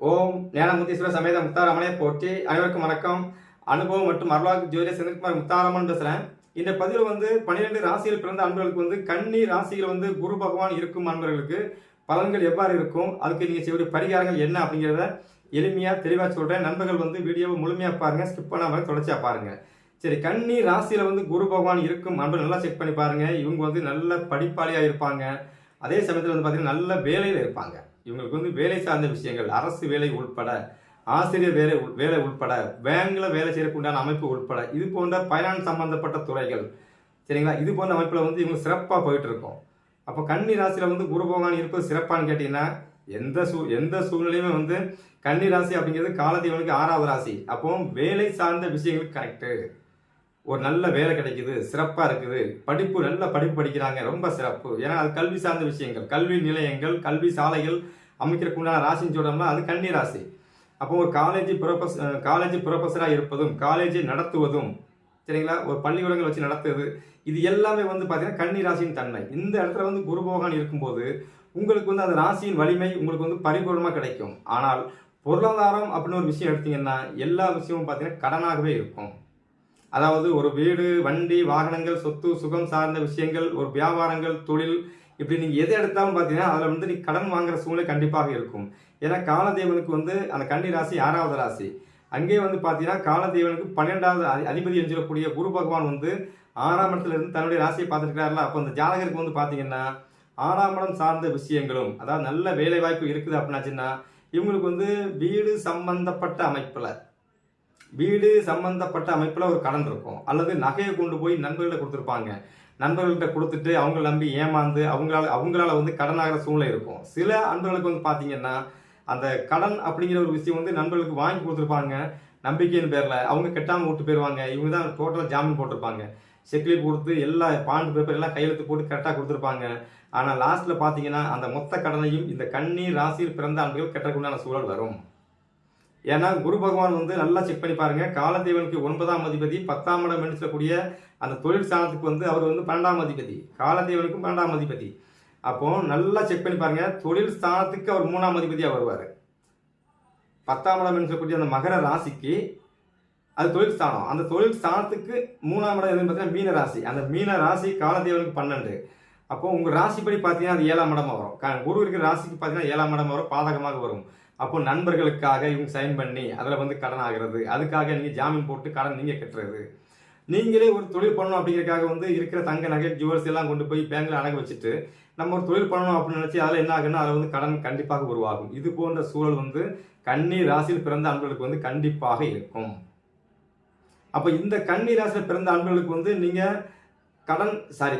ஓம் ஞானமுத்தீஸ்வர சமேத முத்தாராமனே போற்றி அனைவருக்கும் வணக்கம். அனுபவம் மற்றும் அருளாக்கு ஜோதிய செந்தில்குமார் முத்தாராமன் பேசுறேன் இந்த பதிவில் வந்து பன்னிரெண்டு ராசியில் பிறந்த அன்பர்களுக்கு வந்து கன்னி ராசியில் வந்து குரு பகவான் இருக்கும் அன்பர்களுக்கு பலன்கள் எவ்வாறு இருக்கும்? அதுக்கு நீங்க செய்யக்கூடிய பரிகாரங்கள் என்ன அப்படிங்கிறத எளிமையாக தெளிவாக சொல்றேன். நண்பர்கள் வந்து வீடியோவை முழுமையாக பாருங்க. ஸ்கிப் பண்ணாமல் தொடர்ச்சியாக பாருங்க. சரி கன்னி ராசியில் வந்து குரு பகவான் இருக்கும் அன்பு நல்லா செக் பண்ணி பாருங்க. இவங்க வந்து நல்ல படிப்பாளியாக இருப்பாங்க. அதே சமயத்தில் வந்து பார்த்தீங்கன்னா நல்ல வேலையில் இருப்பாங்க. இவங்களுக்கு வந்து வேலை சார்ந்த விஷயங்கள் அரசு வேலை உள்பட ஆசிரியர் வேலை வேலை உள்பட பேங்கில் வேலை செய்யக்கூடிய அமைப்பு உட்பட இது போன்ற ஃபைனான்ஸ் சம்பந்தப்பட்ட துறைகள் சரிங்களா? இது போன்ற அமைப்பில் வந்து இவங்க சிறப்பாக போயிட்டு இருக்கோம் அப்போ கன்னி ராசியில் வந்து குரு பகவான் இருப்பது சிறப்பான்னு கேட்டிங்கன்னா எந்த சூ எந்த சூழ்நிலையுமே வந்து கன்னி ராசி அப்படிங்கிறது காலத்தீவனுக்கு ஆறாவது ராசி. அப்போ வேலை சார்ந்த விஷயங்களுக்கு கரெக்டு ஒரு நல்ல வேலை கிடைக்குது சிறப்பாக இருக்குது படிப்பு நல்ல படிப்பு படிக்கிறாங்க ரொம்ப சிறப்பு. ஏன்னா அது கல்வி சார்ந்த விஷயங்கள் கல்வி நிலையங்கள் கல்வி சாலைகள் அமைக்கிறதுக்கு உண்டான ராசின்னு சொல்கிறோம்னா அது கன்னி ராசி. அப்போ ஒரு காலேஜ் ப்ரொஃபஸ் காலேஜ் ப்ரொஃபஸராக இருப்பதும் காலேஜை நடத்துவதும் சரிங்களா? ஒரு பள்ளிக்கூடங்கள் வச்சு நடத்துவது இது எல்லாமே வந்து பார்த்தீங்கன்னா கன்னி ராசியின் தன்மை. இந்த இடத்துல வந்து குரு பகவான் இருக்கும்போது உங்களுக்கு வந்து அந்த ராசியின் வலிமை உங்களுக்கு வந்து பரிபூர்ணமாக கிடைக்கும். ஆனால் பொருளாதாரம் அப்படின்னு ஒரு விஷயம் எடுத்தீங்கன்னா எல்லா விஷயமும் பார்த்தீங்கன்னா கடனாகவே இருக்கும். அதாவது ஒரு வீடு வண்டி வாகனங்கள் சொத்து சுகம் சார்ந்த விஷயங்கள் ஒரு வியாபாரங்கள் தொழில் இப்படி நீங்கள் எது எடுத்தாலும் பார்த்தீங்கன்னா அதில் வந்து நீ கடன் வாங்குற சூழ்நிலை கண்டிப்பாக இருக்கும். ஏன்னா காலதேவனுக்கு வந்து அந்த கன்னி ராசி ஆறாவது ராசி. அங்கே வந்து பார்த்தீங்கன்னா காலதேவனுக்கு பன்னெண்டாவது அதி- அதிபதி என்று சொல்லக்கூடிய குரு பகவான் வந்து ஆறாம் இடத்துல இருந்து தன்னுடைய ராசியை பார்த்துருக்காருல அப்போ அந்த ஜாதகருக்கு வந்து பார்த்தீங்கன்னா ஆறாம் இடம் சார்ந்த விஷயங்களும் அதாவது நல்ல வேலை வாய்ப்பு இருக்குது அப்படின்னாச்சுன்னா இவங்களுக்கு வந்து வீடு சம்பந்தப்பட்ட அமைப்பில் வீடு சம்பந்தப்பட்ட அமைப்பில் ஒரு கடன் இருக்கும். அல்லது நகையை கொண்டு போய் நண்பர்களை கொடுத்துருப்பாங்க. நண்பர்கள்ட்ட கொடுத்துட்டு அவங்கள நம்பி ஏமாந்து அவங்களால அவங்களால வந்து கடன் ஆகிற சூழ்நிலை இருக்கும். சில அன்பர்களுக்கு வந்து பார்த்தீங்கன்னா அந்த கடன் அப்படிங்கிற ஒரு விஷயம் வந்து நண்பர்களுக்கு வாங்கி கொடுத்துருப்பாங்க. நம்பிக்கையின் பேரில் அவங்க கெட்டாமல் விட்டு போயிடுவாங்க இவங்க தான் டோட்டலாக ஜாமீன் போட்டிருப்பாங்க. செக்லீப் கொடுத்து எல்லா பாண்டு பேப்பர் எல்லாம் கையெழுத்து போட்டு கரெக்டாக கொடுத்துருப்பாங்க. ஆனால் லாஸ்ட்டில் பார்த்தீங்கன்னா அந்த மொத்த கடனையும் இந்த கண்ணீர் ராசியில் பிறந்த ஆண்கள் கெட்டக்குண்டான சூழல் வரும். ஏன்னா குரு பகவான் வந்து நல்லா செக் பண்ணி பாருங்க. காலதேவனுக்கு ஒன்பதாம் அதிபதி பத்தாம் இடம் எடுத்துக்கூடிய அந்த தொழில் ஸ்தானத்துக்கு வந்து அவர் வந்து பன்னெண்டாம் அதிபதி. காலதேவனுக்கும் பன்னெண்டாம் அதிபதி. அப்போ நல்லா செக் பண்ணி பாருங்க. தொழில் ஸ்தானத்துக்கு அவர் மூணாம் அதிபதியாக வருவார். பத்தாம் இடம் என்று சொல்லக்கூடிய அந்த மகர ராசிக்கு அது தொழில் ஸ்தானம். அந்த தொழில் ஸ்தானத்துக்கு மூணாம் இடம் எதுன்னு பார்த்தீங்கன்னா மீன ராசி. அந்த மீன ராசி காலதேவனுக்கு பன்னெண்டு. அப்போ உங்கள் ராசிப்படி பார்த்தீங்கன்னா அது ஏழாம் இடமாக வரும். க- குரு இருக்கிற ராசிக்கு பார்த்தீங்கன்னா ஏழாம் இடமாக வரும் பாதகமாக வரும். அப்போ நண்பர்களுக்காக இவங்க சைன் பண்ணி அதில் வந்து கடன் ஆகிறது. அதுக்காக நீங்கள் ஜாமீன் போட்டு கடன் நீங்கள் கட்டுறது. நீங்களே ஒரு தொழில் பண்ணணும் அப்படிங்கிறக்காக வந்து இருக்கிற தங்க நகை ஜுவல்ஸ் எல்லாம் கொண்டு போய் பேங்கில் அடகு வச்சுட்டு நம்ம ஒரு தொழில் பண்ணணும் அப்படின்னு நினச்சி அதில் என்ன ஆகுன்னா அதில் வந்து கடன் கண்டிப்பாக உருவாகும். இது போன்ற சூழல் வந்து கன்னி ராசியில் பிறந்த அன்பர்களுக்கு வந்து கண்டிப்பாக இருக்கும். அப்போ இந்த கன்னி ராசியில் பிறந்த அன்பர்களுக்கு வந்து நீங்கள் கடன் சாரி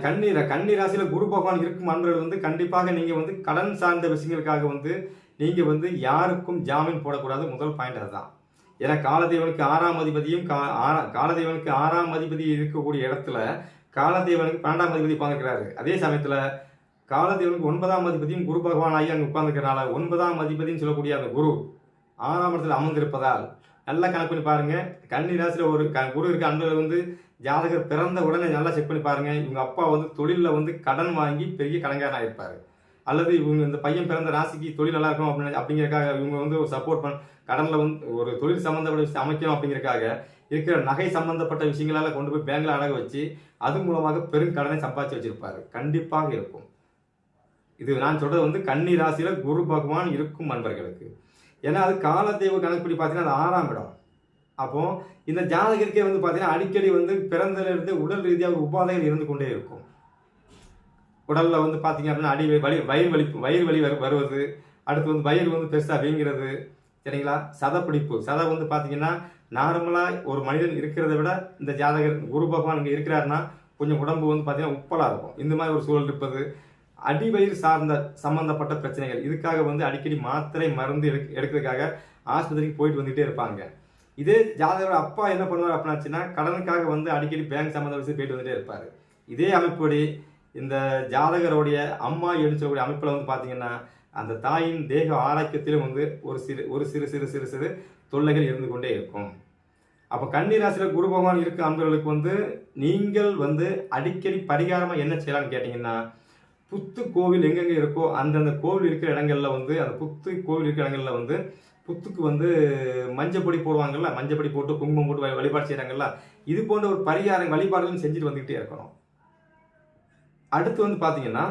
கண்ணீர் ராசியில் குரு பகவான் இருக்கும் அன்பர்கள் வந்து கண்டிப்பாக நீங்கள் வந்து கடன் சார்ந்த விஷயங்களுக்காக வந்து நீங்கள் வந்து யாருக்கும் ஜாமீன் போடக்கூடாது. முதல் பாயிண்ட் அதுதான். ஏன்னா காலதேவனுக்கு ஆறாம் அதிபதியும் கா- ஆறா- காலதேவனுக்கு ஆறாம் அதிபதி இருக்கக்கூடிய இடத்துல காலதேவனுக்கு பன்னெண்டாம் அதிபதி உட்காந்துக்கிறாரு அதே சமயத்தில் காலதேவனுக்கு ஒன்பதாம் அதிபதியும் குரு பகவான் ஆகி அங்கே உட்காந்துக்கிறனால ஒன்பதாம் அதிபதினு சொல்லக்கூடிய அந்த குரு ஆறாம் இடத்துல அமர்ந்திருப்பதால் நல்லா கணக்கு பண்ணி பாருங்கள் கன்னி ஒரு க- குரு இருக்க அன்பில் வந்து ஜாதகர் பிறந்த உடனே நல்லா செக் பண்ணி பாருங்கள் இவங்க அப்பா வந்து தொழிலில் வந்து கடன் வாங்கி பெரிய கடன்காரனா இருப்பார். அல்லது இவங்க இந்த பையன் பிறந்த ராசிக்கு தொழில் நல்லா இருக்கும் அப்படின்னு அப்படிங்கறக்காக இவங்க வந்து சப்போர்ட் பண்ண கடனில் வந்து ஒரு தொழில் சம்மந்தப்பட்ட விஷயம் அமைக்கணும் அப்படிங்கிறக்காக இருக்கிற நகை சம்பந்தப்பட்ட விஷயங்களால கொண்டு போய் பேங்கில் அடகு வச்சு அது மூலமாக பெரும் கடனை சம்பாதிச்சு வச்சிருப்பாரு. கண்டிப்பாக இருக்கும். இது நான் சொல்றது வந்து கன்னி ராசியில குரு பகவான் இருக்கும் நண்பர்களுக்கு ஏன்னா அது காலத்தேவ கணக்குப்படி பார்த்தீங்கன்னா அது ஆறாம் இடம். அப்போ இந்த ஜாதகருக்கே வந்து பார்த்தீங்கன்னா அடிக்கடி வந்து பிறந்ததுலேருந்து உடல் ரீதியாக உபாதைகள் இருந்து கொண்டே இருக்கும். உடலில் வந்து பார்த்தீங்க அப்படின்னா அடி வலி வயிறு வலி வயிறு வலி வரு- வருவது. அடுத்து வந்து வயிறு வந்து பெருசாக வீங்கிறது. சரிங்களா? சதப்பிடிப்பு சதை வந்து பார்த்தீங்கன்னா நார்மலாக ஒரு மனிதன் இருக்கிறத விட இந்த ஜாதகர் குரு பகவான் இங்கே இருக்கிறாருன்னா கொஞ்சம் உடம்பு வந்து பார்த்தீங்கன்னா உப்பலாக இருக்கும். இந்த மாதிரி ஒரு சூழல் இருப்பது. அடிவயிறு சார்ந்த சம்பந்தப்பட்ட பிரச்சனைகள். இதுக்காக வந்து அடிக்கடி மாத்திரை மருந்து எடுக் எடுக்கிறதுக்காக ஆஸ்பத்திரிக்கு போயிட்டு வந்துகிட்டே இருப்பாங்க. இதே ஜாதகரோட அப்பா என்ன பண்ணுவார் அப்படின்னாச்சுன்னா கடனுக்காக வந்து அடிக்கடி பேங்க் சம்மந்த விஷயம் போயிட்டு வந்துட்டே இருப்பார். இதே அமைப்படி இந்த ஜாதகருடைய அம்மா எடுத்து சொல்லக்கூடிய அமைப்பில் வந்து பார்த்தீங்கன்னா அந்த தாயின் தேக ஆரோக்கியத்திலும் வந்து ஒரு சிறு ஒரு சிறு சிறு சிறு சிறு தொல்லைகள் இருந்து கொண்டே இருக்கும். அப்போ கன்னி ராசியில் குரு பகவான் இருக்க அன்பர்களுக்கு வந்து நீங்கள் வந்து அடிக்கடி பரிகாரமாக என்ன செய்யலாம்னு கேட்டிங்கன்னா புத்து கோவில் எங்கெங்கே இருக்கோ அந்தந்த கோவில் இருக்கிற இடங்களில் வந்து அந்த புத்து கோவில் இருக்கிற இடங்களில் வந்து புத்துக்கு வந்து மஞ்சப்பொடி போடுவாங்கள்ல மஞ்சப்பொடி போட்டு குங்குமம் போட்டு வழிபாடு செய்கிறாங்கல்ல இது போன்ற ஒரு பரிகாரம் வழிபாடுகளும் செஞ்சுட்டு வந்துக்கிட்டே இருக்கணும். அடுத்து வந்து பார்த்தீங்கன்னா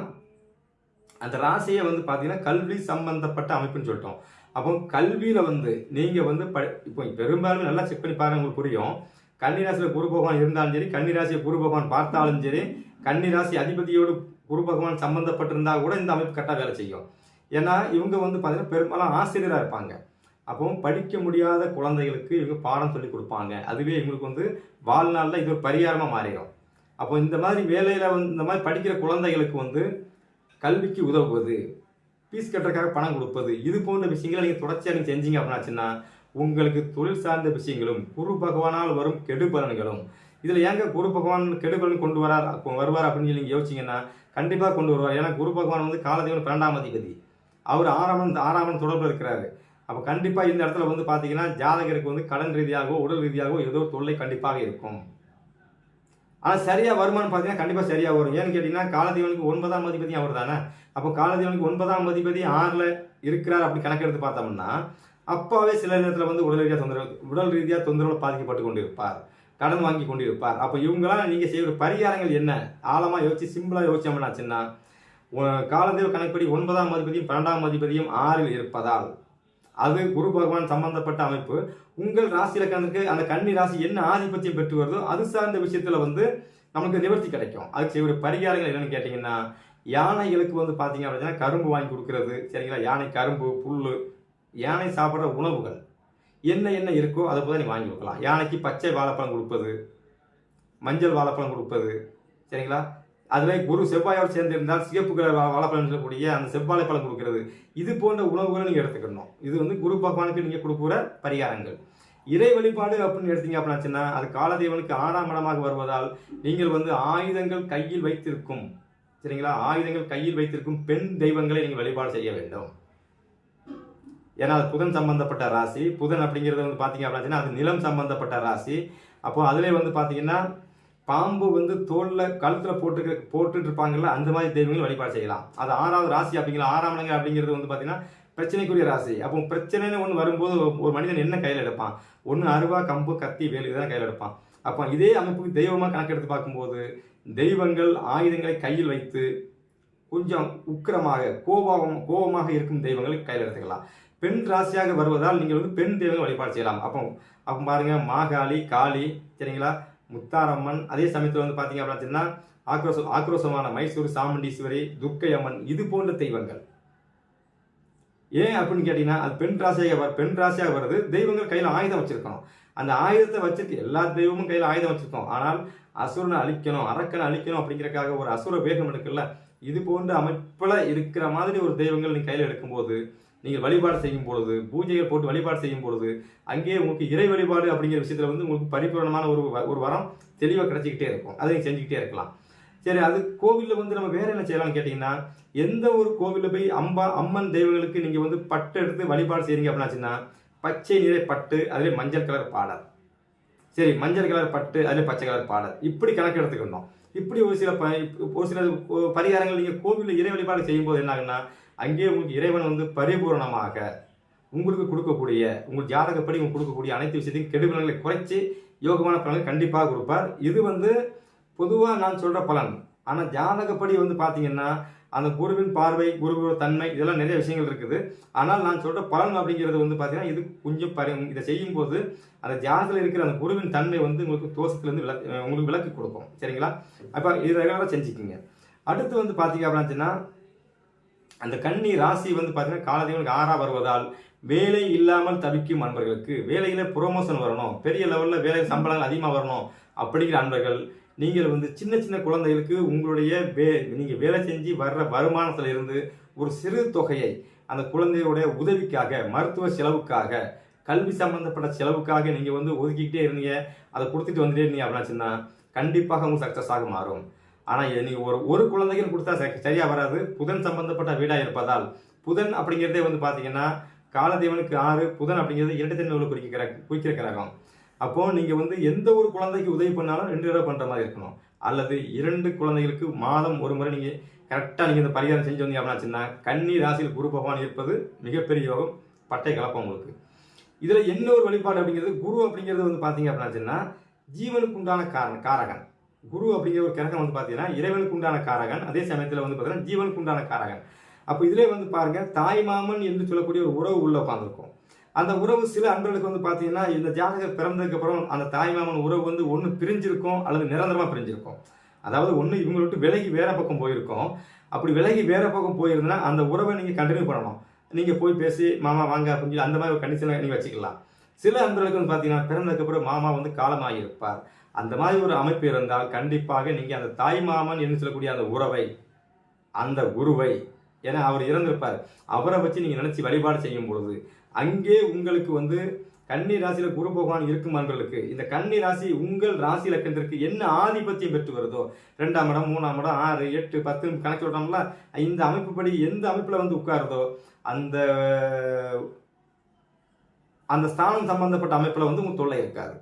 அந்த ராசியை வந்து பார்த்தீங்கன்னா கல்வி சம்பந்தப்பட்ட அமைப்புன்னு சொல்லிட்டோம். அப்போ கல்வியில் வந்து நீங்கள் வந்து ப இப்போ பெரும்பாலும் நல்லா செக் பண்ணி பாருங்க உங்களுக்கு புரியும். கன்னிராசியில் குரு பகவான் இருந்தாலும் சரி கன்னிராசியை குரு பகவான் பார்த்தாலும் சரி கன்னிராசி அதிபதியோடு குரு பகவான் சம்பந்தப்பட்டிருந்தா கூட இந்த அமைப்பு கரெக்டாக வேலை செய்யும். ஏன்னா இவங்க வந்து பார்த்தீங்கன்னா பெரும்பாலும் ஆசிரியராக இருப்பாங்க. அப்போ படிக்க முடியாத குழந்தைகளுக்கு இவங்க பாடம் சொல்லி கொடுப்பாங்க. அதுவே இவங்களுக்கு வந்து வாழ்நாளில் இது ஒரு பரிகாரமாக மாறிடும். அப்போ இந்த மாதிரி வேலையில் வந்து இந்த மாதிரி படிக்கிற குழந்தைகளுக்கு வந்து கல்விக்கு உதவுவது ஃபீஸ் கட்டுறதுக்காக பணம் கொடுப்பது இது போன்ற விஷயங்களை நீங்கள் தொடர்ச்சியாக நீங்கள் செஞ்சீங்க அப்படின்னாச்சுன்னா உங்களுக்கு தொழில் சார்ந்த விஷயங்களும் குரு பகவானால் வரும் கெடுபலன்களும் இதில் ஏங்க குரு பகவான் கெடுபலன் கொண்டு வரார் அப்போ வருவார் அப்படின்னு சொல்லி நீங்கள் யோசிச்சிங்கன்னா கண்டிப்பாக கொண்டு வருவார். ஏன்னா குரு பகவான் வந்து காலதேவன் பன்னெண்டாம் அதிபதி. அவர் ஆறாமன் ஆறாமன் தொடர்பில் இருக்கிறாரு. அப்போ கண்டிப்பாக இந்த இடத்துல வந்து பார்த்தீங்கன்னா ஜாதகருக்கு வந்து கடன் ரீதியாகவோ உடல் ரீதியாகவோ ஏதோ ஒரு தொல்லை கண்டிப்பாக இருக்கும். ஆனால் சரியாக வருமானம் பார்த்தீங்கன்னா கண்டிப்பாக சரியாக வரும். ஏன்னு கேட்டிங்கன்னா காலதேவனுக்கு ஒன்பதாம் அதிபதி அவர் தானே? அப்போ காலதேவனுக்கு ஒன்பதாம் அதிபதி ஆறில் இருக்கிறார் அப்படி கணக்கெடுத்து பார்த்தோம்னா அப்பாவே சில நேரத்தில் வந்து உடல் ரீதியாக தொந்தரவு உடல் ரீதியாக தொந்தரவில் பாதிக்கப்பட்டு கொண்டிருப்பார். கடன் வாங்கி கொண்டிருப்பார். அப்போ இவங்களாம் நீங்கள் செய்கிற பரிகாரங்கள் என்ன? ஆழமாக யோசிச்சு சிம்பிளாக யோசிச்சோம்னாச்சுன்னா காலதேவ கணக்குப்படி ஒன்பதாம் அதிபதியும் பன்னெண்டாம் அதிபதியும் ஆறில் இருப்பதால் அது குரு பகவான் சம்பந்தப்பட்ட அமைப்பு. உங்கள் ராசியில கணக்கு அந்த கன்னி ராசி என்ன ஆதிபத்தியம் பெற்று வருதோ அது சார்ந்த விஷயத்துல வந்து நமக்கு நிவர்த்தி கிடைக்கும். அதுக்கு செய்யக்கூடிய பரிகாரங்கள் என்னன்னு கேட்டிங்கன்னா யானைகளுக்கு வந்து பார்த்தீங்க அப்படின்னா கரும்பு வாங்கி கொடுக்கறது. சரிங்களா? யானை கரும்பு புல் யானை சாப்பிட்ற உணவுகள். என்ன என்ன இருக்கோ அதை போல நீ வாங்கி கொடுக்கலாம். யானைக்கு பச்சை வாழைப்பழம் கொடுப்பது மஞ்சள் வாழைப்பழம் கொடுப்பது. சரிங்களா? அதுவே குரு செவ்வாயோடு சேர்ந்து இருந்தால் சிகப்பு கலர் வாழைப்பழம் சொல்லக்கூடிய அந்த செவ்வாழைப்பழம் கொடுக்கிறது. இது போன்ற உணவுகளை நீங்கள் எடுத்துக்கணும். இது வந்து குரு பகவானுக்கு நீங்கள் கொடுக்குற பரிகாரங்கள். இறை வழிபாடு அப்படின்னு எடுத்தீங்க அப்படின்னாச்சுன்னா அது காலதேவனுக்கு ஆறாம் இடமாக வருவதால் நீங்கள் வந்து ஆயுதங்கள் கையில் வைத்திருக்கும். சரிங்களா? ஆயுதங்கள் கையில் வைத்திருக்கும் பெண் தெய்வங்களை நீங்கள் வழிபாடு செய்ய வேண்டும். ஏன்னா அது புதன் சம்பந்தப்பட்ட ராசி. புதன் அப்படிங்கிறது வந்து பார்த்தீங்க அப்படின்னா அது நிலம் சம்பந்தப்பட்ட ராசி. அப்போ அதிலே வந்து பார்த்தீங்கன்னா பாம்பு வந்து தோல்ல கழுத்துல போட்டு போட்டுட்டு இருப்பாங்கல்ல அந்த மாதிரி தெய்வங்கள் வழிபாடு செய்யலாம். அது ஆறாவது ராசி அப்படிங்கிற ஆறாம் இடங்கள் அப்படிங்கிறது வந்து பார்த்தீங்கன்னா பிரச்சனைக்குரிய ராசி. அப்போ பிரச்சனைன்னு ஒன்று வரும்போது ஒரு மனிதன் என்ன கையில் எடுப்பான்? ஒன்று அருவா கம்பு கத்தி வேலு தான் கையில் எடுப்பான். அப்போ இதே அமைப்புக்கு தெய்வமாக கணக்கெடுத்து பார்க்கும்போது தெய்வங்கள் ஆயுதங்களை கையில் வைத்து கொஞ்சம் உக்கிரமாக கோபம் கோபமாக இருக்கும் தெய்வங்களை கையில் எடுத்துக்கலாம். பெண் ராசியாக வருவதால் நீங்கள் வந்து பெண் தெய்வங்கள் வழிபாடு செய்யலாம். அப்போ அப்போ பாருங்க மாகாளி காளி சரிங்களா? முத்தாரம்மன். அதே சமயத்தில் வந்து பார்த்தீங்க அப்படின்னா ஆக்ரோஷம் ஆக்ரோஷமான மைசூர் சாமுண்டீஸ்வரி துர்க்கை அம்மன் இது போன்ற தெய்வங்கள். ஏன் அப்படின்னு கேட்டீங்கன்னா அது பெண் ராசியாக பெண் ராசியாக வருது தெய்வங்கள் கையில் ஆயுதம் வச்சிருக்கணும். அந்த ஆயுதத்தை வச்சுட்டு எல்லா தெய்வமும் கையில் ஆயுதம் வச்சிருக்கோம். ஆனால் அசுரனை அழிக்கணும் அரக்கனை அழிக்கணும் அப்படிங்கிறக்காக ஒரு அசுர வேகம் இருக்குல்ல இது போன்ற அமைப்பில் இருக்கிற மாதிரி ஒரு தெய்வங்கள் நீங்கள் கையில் எடுக்கும்போது நீங்கள் வழிபாடு செய்யும் பொழுது பூஜைகள் போட்டு வழிபாடு செய்யும் பொழுது அங்கேயே உங்களுக்கு இறை வழிபாடு அப்படிங்கிற விஷயத்தில் வந்து உங்களுக்கு பரிபூரணமான ஒரு வ- ஒரு வரம் தெளிவாக கிடைச்சிக்கிட்டே இருக்கும். அதை செஞ்சுக்கிட்டே இருக்கலாம். சரி அது கோவிலில் வந்து நம்ம வேறு என்ன செய்யலாம்னு கேட்டிங்கன்னா எந்த ஒரு கோவிலில் போய் அம்பா அம்மன் தெய்வங்களுக்கு நீங்கள் வந்து பட்டு எடுத்து வழிபாடு செய்கிறீங்க அப்படின்னாச்சுன்னா பச்சை நிறை பட்டு அதிலே மஞ்சள் கலர் பாடல். சரி மஞ்சள் கலர் பட்டு அதிலே பச்சை கலர் பாடல். இப்படி கணக்கு எடுத்துக்கணும். இப்படி ஒரு சில ப ஒரு சில பரிகாரங்கள் நீங்கள் கோவிலில் இறை வழிபாடு செய்யும்போது என்ன ஆகுன்னா அங்கேயே உங்களுக்கு இறைவன் வந்து பரிபூரணமாக உங்களுக்கு கொடுக்கக்கூடிய உங்கள் ஜாதகப்படி உங்களுக்கு கொடுக்கக்கூடிய அனைத்து விஷயத்தையும் கெடுபலன்களை குறைச்சி யோகமான பலன்களை கண்டிப்பாக கொடுப்பார். இது வந்து பொதுவாக நான் சொல்கிற பலன். ஆனால் ஜாதகப்படி வந்து பார்த்தீங்கன்னா அந்த குருவின் பார்வை குருவோட தன்மை இதெல்லாம் நிறைய விஷயங்கள் இருக்குது. ஆனால் நான் சொல்கிற பலன் அப்படிங்கிறது வந்து பார்த்தீங்கன்னா இது கொஞ்சம் பரி இதை செய்யும்போது அந்த ஜாதகத்தில் இருக்கிற அந்த குருவின் தன்மை வந்து உங்களுக்கு தோஷத்துலேருந்து விளக்கு உங்களுக்கு விளக்கு கொடுக்கும். சரிங்களா? அப்போ இது ரெகுலராக செஞ்சுக்கிங்க? அடுத்து வந்து பார்த்தீங்க அப்படின்னா அந்த கன்னி ராசி வந்து பார்த்தீங்கன்னா காலதெய்வங்களுக்கு ஆறா வருவதால் வேலை இல்லாமல் தவிக்கும் அன்பர்களுக்கு வேலையில் ப்ரொமோஷன் வரணும். பெரிய லெவலில் வேலை சம்பளங்கள் அதிகமாக வரணும் அப்படிங்கிற அன்பர்கள் நீங்கள் வந்து சின்ன சின்ன குழந்தைகளுக்கு உங்களுடைய வே நீங்கள் வேலை செஞ்சு வர்ற வருமானத்தில் இருந்து ஒரு சிறு தொகையை அந்த குழந்தையுடைய உதவிக்காக மருத்துவ செலவுக்காக கல்வி சம்பந்தப்பட்ட செலவுக்காக நீங்கள் வந்து ஒதுக்கிக்கிட்டே இருந்தீங்க. அதை கொடுத்துட்டு வந்துட்டே இருந்தீங்க அப்படின்னாச்சுன்னா கண்டிப்பாக உங்களுக்கு சக்ஸஸ் ஆக மாறும். ஆனால் நீங்கள் ஒரு ஒரு குழந்தைக்கும் கொடுத்தா சரியாக வராது. புதன் சம்பந்தப்பட்ட வீடாக இருப்பதால். புதன் அப்படிங்கிறதே வந்து பார்த்தீங்கன்னா காலதேவனுக்கு ஆறு புதன் அப்படிங்கிறது இரண்டு தன்மை குறிக்கிற குறிக்கிற கிரகம். அப்போ நீங்கள் வந்து எந்த ஒரு குழந்தைக்கு உதவி பண்ணாலும் ரெண்டு தடவை பண்ணுற மாதிரி இருக்கணும். அல்லது இரண்டு குழந்தைகளுக்கு மாதம் ஒரு முறை நீங்கள் கரெக்டாக நீங்கள் இந்த பரிகாரம் செஞ்சு வந்தீங்க அப்படின்னாச்சுன்னா கன்னி ராசியில் குரு பகவான் இருப்பது மிகப்பெரிய யோகம் பட்டை கலப்பம் உங்களுக்கு. இதில் இன்னொரு வழிபாடு அப்படிங்கிறது? குரு அப்படிங்கிறது வந்து பார்த்தீங்க அப்படின்னா ஜீவனுக்கு உண்டான காரணம் காரகன். குரு அப்படிங்கிற ஒரு கிரகம் வந்து பார்த்தீங்கன்னா இறைவனுக்கு உண்டான காரகன் அதே சமயத்தில் வந்து பார்த்தீங்கன்னா ஜீவனுக்கு உண்டான காரகன். அப்போ இதிலே வந்து பாருங்க தாய் மாமன் என்று சொல்லக்கூடிய ஒரு உறவு உள்ள உட்காந்துருக்கும் அந்த உறவு சில அன்பர்களுக்கு வந்து பார்த்தீங்கன்னா இந்த ஜாதகர் பிறந்ததுக்கு அப்புறம் அந்த தாய் மாமன் உறவு வந்து ஒன்று பிரிஞ்சிருக்கும் அல்லது நிரந்தரமாக பிரிஞ்சிருக்கும். அதாவது ஒன்று இவங்களை விட்டு விலகி வேற பக்கம் போயிருக்கும். அப்படி விலகி வேற பக்கம் போயிருந்தா அந்த உறவை நீங்கள் கண்டினியூ பண்ணணும். நீங்கள் போய் பேசி மாமா வாங்க அப்படின்னு சொல்லி அந்த மாதிரி ஒரு கண்டிஷனை நீங்கள் வச்சுக்கலாம். சில அன்பர்களுக்கு வந்து பார்த்தீங்கன்னா பிறந்ததுக்கப்புறம் மாமா வந்து காலமாகி இருப்பார் அந்த மாதிரி ஒரு அமைப்பு இருந்தால் கண்டிப்பாக நீங்கள் அந்த தாய் மாமன் என்று சொல்லக்கூடிய அந்த உறவை அந்த குருவை ஏன்னா அவர் இறந்திருப்பார். அவரை வச்சு நீங்கள் நினச்சி வழிபாடு செய்யும் பொழுது அங்கே உங்களுக்கு வந்து கன்னி ராசியில் குரு பகவான் இருக்கும் அன்பர்களுக்கு இந்த கன்னி ராசி உங்கள் ராசி லக்கணத்திற்கு என்ன ஆதிபத்தியம் பெற்று வருதோ ரெண்டாம் இடம் மூணாம் இடம் ஆறு எட்டு பத்து கணக்கு விட்டோம்ல இந்த அமைப்புப்படி எந்த அமைப்பில் வந்து உட்காருதோ அந்த அந்த ஸ்தானம் சம்பந்தப்பட்ட அமைப்பில் வந்து உங்கள் தொல்லை இருக்காது.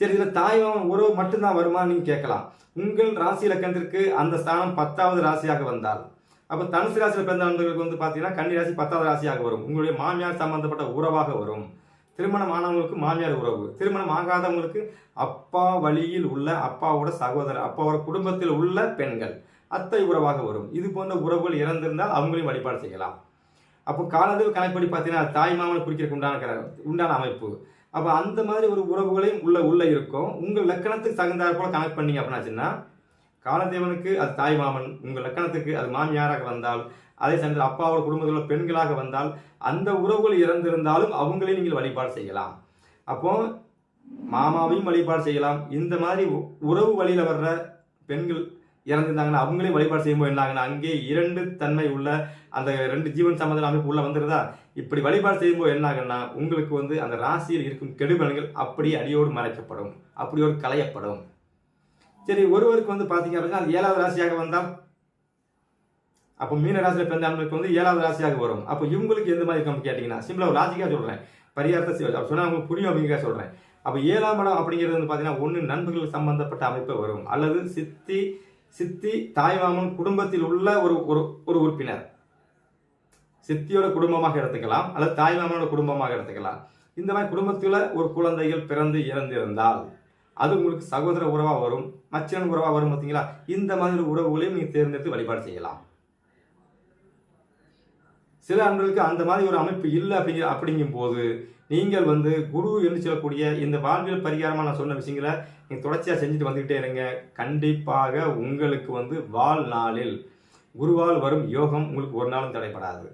சரி இதில் தாய்மாமன் உறவு மட்டும்தான் வருமா நீங்கள் கேட்கலாம். உங்கள் ராசி இலக்கணத்திற்கு அந்த ஸ்தானம் பத்தாவது ராசியாக வந்தால். அப்போ தனுசு ராசியில் பிறந்த நண்பர்களுக்கு வந்து பார்த்தீங்கன்னா கன்னி ராசி பத்தாவது ராசியாக வரும். உங்களுடைய மாமியார் சம்பந்தப்பட்ட உறவாக வரும். திருமணம் ஆனவங்களுக்கு மாமியார் உறவு. திருமணம் ஆகாதவங்களுக்கு அப்பா வழியில் உள்ள அப்பாவோட சகோதரர் அப்பாவோட குடும்பத்தில் உள்ள பெண்கள் அத்தை உறவாக வரும். இது போன்ற உறவுகள் இறந்திருந்தால் அவங்களையும் வழிபாடு செய்யலாம். அப்போ காலத்தில் கணக்குப்படி பார்த்தீங்கன்னா தாய் மாமனை குறிக்கிறதுக்கு உண்டான உண்டான அமைப்பு. அப்போ அந்த மாதிரி ஒரு உறவுகளையும் உள்ள உள்ள இருக்கும். உங்கள் லக்கணத்துக்கு தகுந்தாற் போல கனெக்ட் பண்ணீங்க அப்படின்னாச்சுன்னா காலதேவனுக்கு அது தாய் மாமன் உங்கள் லக்கணத்துக்கு அது மாமியாராக வந்தால் அதே சமயத்தில் அப்பாவோட குடும்பத்தில் பெண்களாக வந்தால் அந்த உறவுகள் இறந்திருந்தாலும் அவங்களையும் நீங்கள் வழிபாடு செய்யலாம். அப்போ மாமாவையும் வழிபாடு செய்யலாம். இந்த மாதிரி உறவு வழியில் வர்ற பெண்கள் இறந்துருந்தாங்கன்னா அவங்களையும் வழிபாடு செய்யும்போது என்னாங்கன்னா அங்கே இரண்டு தன்மை உள்ள அந்த ரெண்டு ஜீவன் சம்பந்தம் அமைப்பு உள்ள வந்துருதா இப்படி வழிபாடு செய்யும்போது என்னாகன்னா உங்களுக்கு வந்து அந்த ராசியில் இருக்கும் கெடுபலன்கள் அப்படியே அடியோடு மறைக்கப்படும் அப்படியோடு களையப்படும். சரி ஒருவருக்கு வந்து பார்த்தீங்க அப்படின்னா அது ஏழாவது ராசியாக வந்தால் அப்போ மீன ராசியில் பிறந்த அவங்களுக்கு வந்து ஏழாவது ராசியாக வரும். அப்போ இவங்களுக்கு எந்த மாதிரி இருக்கும் கேட்டிங்கன்னா சிம்பிளாக ஒரு லாஜிக்காக சொல்கிறேன் பரிகாரத்தை சொன்னால் அவங்களுக்கு புரியும் அப்படிங்கிறத சொல்கிறேன் அப்போ ஏழாம் இடம் அப்படிங்கிறது வந்து பார்த்தீங்கன்னா ஒன்று நண்பர்கள் சம்பந்தப்பட்ட அமைப்பு வரும். அல்லது சித்தி சித்தி தாய்மாமன் குடும்பத்தில் உள்ள ஒரு ஒரு உறுப்பினர். சித்தியோட குடும்பமாக எடுத்துக்கலாம் அல்லது தாய்மாமனோட குடும்பமாக எடுத்துக்கலாம். இந்த மாதிரி குடும்பத்தில் ஒரு குழந்தைகள் பிறந்து இறந்திருந்தால் அது உங்களுக்கு சகோதர உறவாக வரும் மச்சன் உறவாக வரும் பார்த்தீங்களா இந்த மாதிரி உறவுகளையும் நீங்கள் தேர்ந்தெடுத்து வழிபாடு செய்யலாம். சில அன்பர்களுக்கு அந்த மாதிரி ஒரு அமைப்பு இல்லை அப்படிங்கிற அப்படிங்கும் போது நீங்கள் வந்து குரு என்று சொல்லக்கூடிய இந்த வாழ்வியல் பரிகாரமாக நான் சொன்ன விஷயங்களை நீங்கள் தொடர்ச்சியாக செஞ்சுட்டு வந்துக்கிட்டே இருங்க. கண்டிப்பாக உங்களுக்கு வந்து வாழ்நாளில் குருவால் வரும் யோகம் உங்களுக்கு ஒரு நாளும் தடைப்படாது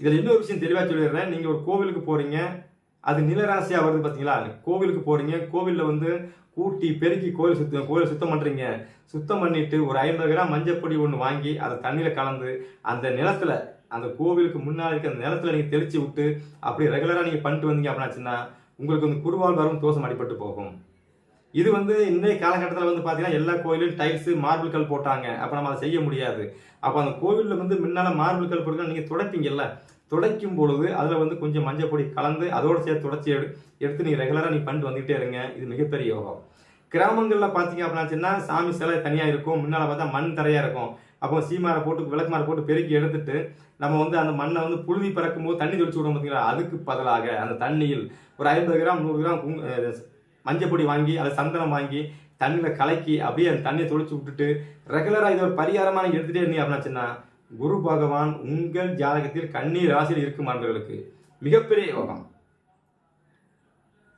இதில் இன்னொரு விஷயம் தெளிவாக சொல்லிடுறேன். நீங்கள் ஒரு கோவிலுக்கு போகிறீங்க அது நிலராசியாக வருது பார்த்தீங்களா கோவிலுக்கு போகிறீங்க கோவிலில் வந்து கூட்டி பெருக்கி கோவில் சுத்தம் கோயில் சுத்தம் பண்ணுறீங்க சுத்தம் பண்ணிட்டு ஒரு ஐம்பது கிராம் மஞ்சப்பொடி ஒன்று வாங்கி அதை தண்ணியில் கலந்து அந்த நிலத்தில் அந்த கோவிலுக்கு முன்னாடி இருக்க அந்த நிலத்தில் நீங்கள் தெளித்து விட்டு அப்படி ரெகுலராக நீங்கள் பண்ணிட்டு வந்தீங்க அப்படின்னாச்சுன்னா உங்களுக்கு வந்து குருவால் வரும் தோசம் அடிபட்டு போகும். இது வந்து இன்றைய காலகட்டத்தில் வந்து பார்த்தீங்கன்னா எல்லா கோயிலும் டைல்ஸு மார்பிள் கல் போட்டாங்க. அப்போ நம்ம அதை செய்ய முடியாது. அப்போ அந்த கோவிலில் வந்து முன்னால் மார்பிள் கல் போட்டு நீங்கள் துடைப்பீங்கல்ல? துடைக்கும் பொழுது அதில் வந்து கொஞ்சம் மஞ்சள் பொடி கலந்து அதோடு சேர்த்து துடைச்சி எடு எடுத்து நீங்கள் ரெகுலராக நீங்கள் பண்ணிட்டு வந்துகிட்டே இருங்க. இது மிகப்பெரிய யோகம். கிராமங்களில் பார்த்தீங்க அப்படின்னாச்சுன்னா சாமி சிலை தனியாக இருக்கும். முன்னால் பார்த்தா மண் தரையாக இருக்கும். அப்போ சீமாரை போட்டு விளக்குமாரை போட்டு பெருக்கி எடுத்துட்டு நம்ம வந்து அந்த மண்ணை வந்து புழுதி பறக்கும் போது தண்ணி தெளிச்சு விடும் பார்த்தீங்களா? அதுக்கு பதிலாக அந்த தண்ணியில் ஒரு ஐம்பது கிராம் நூறு கிராம் மஞ்சப்பொடி மஞ்சள் பொடி வாங்கி அதை சந்தனம் வாங்கி தண்ணியில் கலக்கி அப்படியே அந்த தண்ணியை தொளிச்சு விட்டுட்டு ரெகுலராக இது ஒரு பரிகாரமாக நீங்கள் எடுத்துகிட்டே இருந்தீங்க அப்படின்னாச்சுன்னா குரு பகவான் உங்கள் ஜாதகத்தில் கண்ணீர் ராசியில் இருக்கும் ஆண்டுகளுக்கு மிகப்பெரிய யோகம்.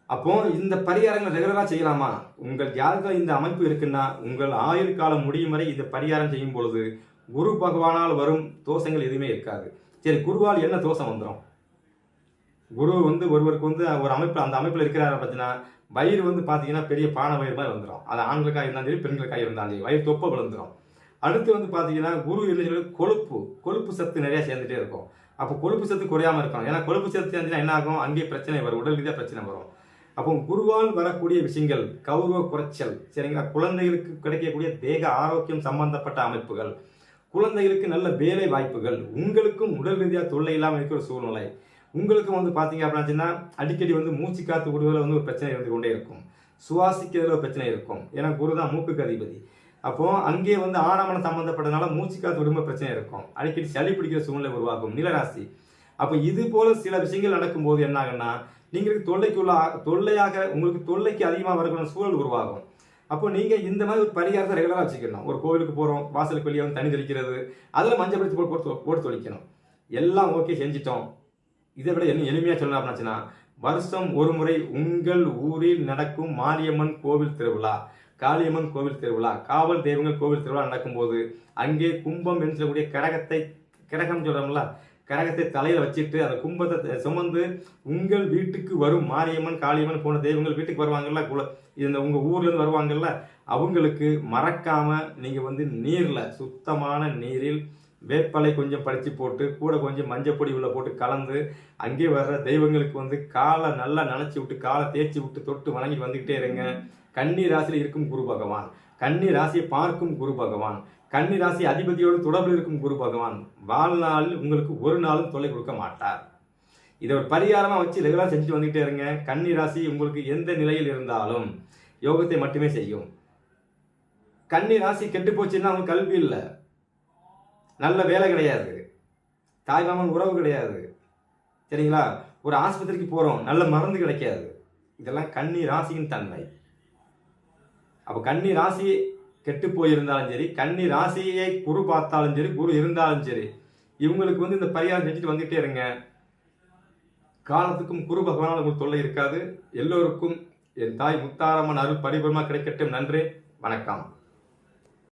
அப்போ இந்த பரிகாரங்களை ரெகுலராக செய்யலாமா? உங்கள் ஜாதகத்தில் இந்த அமைப்பு இருக்குன்னா உங்கள் ஆயுள் காலம் முடியும் வரை இந்த பரிகாரம் செய்யும் பொழுது குரு பகவானால் வரும் தோஷங்கள் எதுவுமே இருக்காது. சரி குருவால் என்ன தோஷம் வந்துடும் குரு வந்து ஒருவருக்கு வந்து ஒரு அமைப்பில் அந்த அமைப்பில் இருக்கிறார பார்த்தீங்கன்னா வயிறு வந்து பார்த்தீங்கன்னா பெரிய பானை வயிறு மாதிரி வந்துடும் அது ஆண்களுக்காக இருந்தாலும் சரி பெண்களுக்காக இருந்தாலும் சரி வயிறு தொப்பை விழுந்துடும் அடுத்து வந்து பார்த்தீங்கன்னா குரு என்ன சொல்றது? கொழுப்பு. கொழுப்பு சத்து நிறையா சேர்ந்துட்டே இருக்கும். அப்போ கொழுப்பு சத்து குறையாம இருக்கணும். ஏன்னா கொழுப்பு சத்து சேர்ந்துச்சுன்னா என்ன ஆகும்? அங்கேயே பிரச்சனை வரும். உடல் ரீதியாக பிரச்சனை வரும். அப்போ குருவால் வரக்கூடிய விஷயங்கள் கௌரவ குறைச்சல் சரிங்களா? குழந்தைகளுக்கு கிடைக்கக்கூடிய தேக ஆரோக்கியம் சம்பந்தப்பட்ட அமைப்புகள் குழந்தைகளுக்கு நல்ல வேலை வாய்ப்புகள் உங்களுக்கும் உடல் ரீதியாக தொல்லை இல்லாமல் இருக்கிற சூழ்நிலை. உங்களுக்கும் வந்து பார்த்தீங்க அப்படின்னா அடிக்கடி வந்து மூச்சு காத்து விடுவதில் வந்து ஒரு பிரச்சனை இருந்து கொண்டே இருக்கும். சுவாசிக்கிறதுல ஒரு பிரச்சனை இருக்கும். ஏன்னா குரு தான் மூக்குக்கு அதிபதி. அப்போ அங்கே வந்து ஆறாமணம் சம்மந்தப்பட்டதுனால மூச்சு காத்து விடும்போது பிரச்சனை இருக்கும். அடிக்கடி சளி பிடிக்கிற சூழ்நிலை உருவாகும். நிலராசி. அப்போ இது போல சில விஷயங்கள் நடக்கும்போது என்ன ஆகுன்னா நீங்களுக்கு தொல்லைக்குள்ள தொல்லையாக உங்களுக்கு தொல்லைக்கு அதிகமாக வரக்கூடிய சூழல் உருவாகும். அப்போ நீங்க இந்த மாதிரி ஒரு பரிகாரத்தை ரெகுலராக வச்சுக்கணும். ஒரு கோவிலுக்கு போறோம் வாசலுக்கு வெளியே வந்து தண்ணி தெளிக்கிறது அதில் மஞ்சள் பிடிச்சி போட்டு போட்டு தொழிக்கணும் எல்லாம் ஓகே செஞ்சிட்டோம். இதை விட என்ன எளிமையா சொல்லணும் அப்படின்னாச்சுன்னா வருஷம் ஒரு முறை உங்கள் ஊரில் நடக்கும் மாரியம்மன் கோவில் திருவிழா. காளியம்மன் கோவில் திருவிழா. காவல் தெய்வங்கள் கோவில் திருவிழா நடக்கும்போது அங்கே கும்பம் என்று சொல்லக்கூடிய கடகத்தை கடகம் சொல்கிறோம்ல கரகத்தை தலையில் வச்சுட்டு அந்த கும்பத்தை சுமந்து உங்கள் வீட்டுக்கு வரும். மாரியம்மன் காளியம்மன் போன்ற தெய்வங்கள் வீட்டுக்கு வருவாங்கல்ல குல இந்த உங்கள் ஊர்லேருந்து வருவாங்கல்ல அவங்களுக்கு மறக்காமல் நீங்கள் வந்து நீரில் சுத்தமான நீரில் வேப்பலை கொஞ்சம் பறித்து போட்டு கூட கொஞ்சம் மஞ்சள் பொடி உள்ள போட்டு கலந்து அங்கே வர்ற தெய்வங்களுக்கு வந்து காலை நல்லா நனைச்சி விட்டு காலை தேய்ச்சி விட்டு தொட்டு வணங்கி வந்துக்கிட்டே இருங்க. கன்னி ராசியில் இருக்கும் குரு பகவான். கன்னி ராசியை பார்க்கும் குரு பகவான். கன்னி ராசி அதிபதியோடு தொடர்பில் இருக்கும் குரு பகவான் வாழ்நாளில் உங்களுக்கு ஒரு நாளும் தொல்லை கொடுக்க மாட்டார். இதை ஒரு பரிகாரமாக வச்சு ரெகுலராக செஞ்சு வந்துகிட்டே இருங்க. கன்னி ராசி உங்களுக்கு எந்த நிலையில் இருந்தாலும் யோகத்தை மட்டுமே செய்யும். கன்னி ராசி கெட்டு போச்சுன்னா அவங்க கல்வி இல்லை. நல்ல வேலை கிடையாது. தாய் மாமன் உறவு கிடையாது. சரிங்களா? ஒரு ஆஸ்பத்திரிக்கு போகிறோம் நல்ல மருந்து கிடைக்காது. இதெல்லாம் கன்னி ராசியின் தன்மை. அப்போ கன்னி ராசி கெட்டு போயிருந்தாலும் சரி கன்னி ராசியை குரு பார்த்தாலும் சரி குரு இருந்தாலும் சரி இவங்களுக்கு வந்து இந்த பரிகாரம் செஞ்சுட்டு வந்துட்டே இருங்க. காலத்துக்கும் குரு பகவானால் உங்களுக்கு தொல்லை இருக்காது. எல்லோருக்கும் என் தாய் முத்தாரம்மன் அருள் பரிபூர்ணமாக கிடைக்கட்டும். நன்றி வணக்கம்.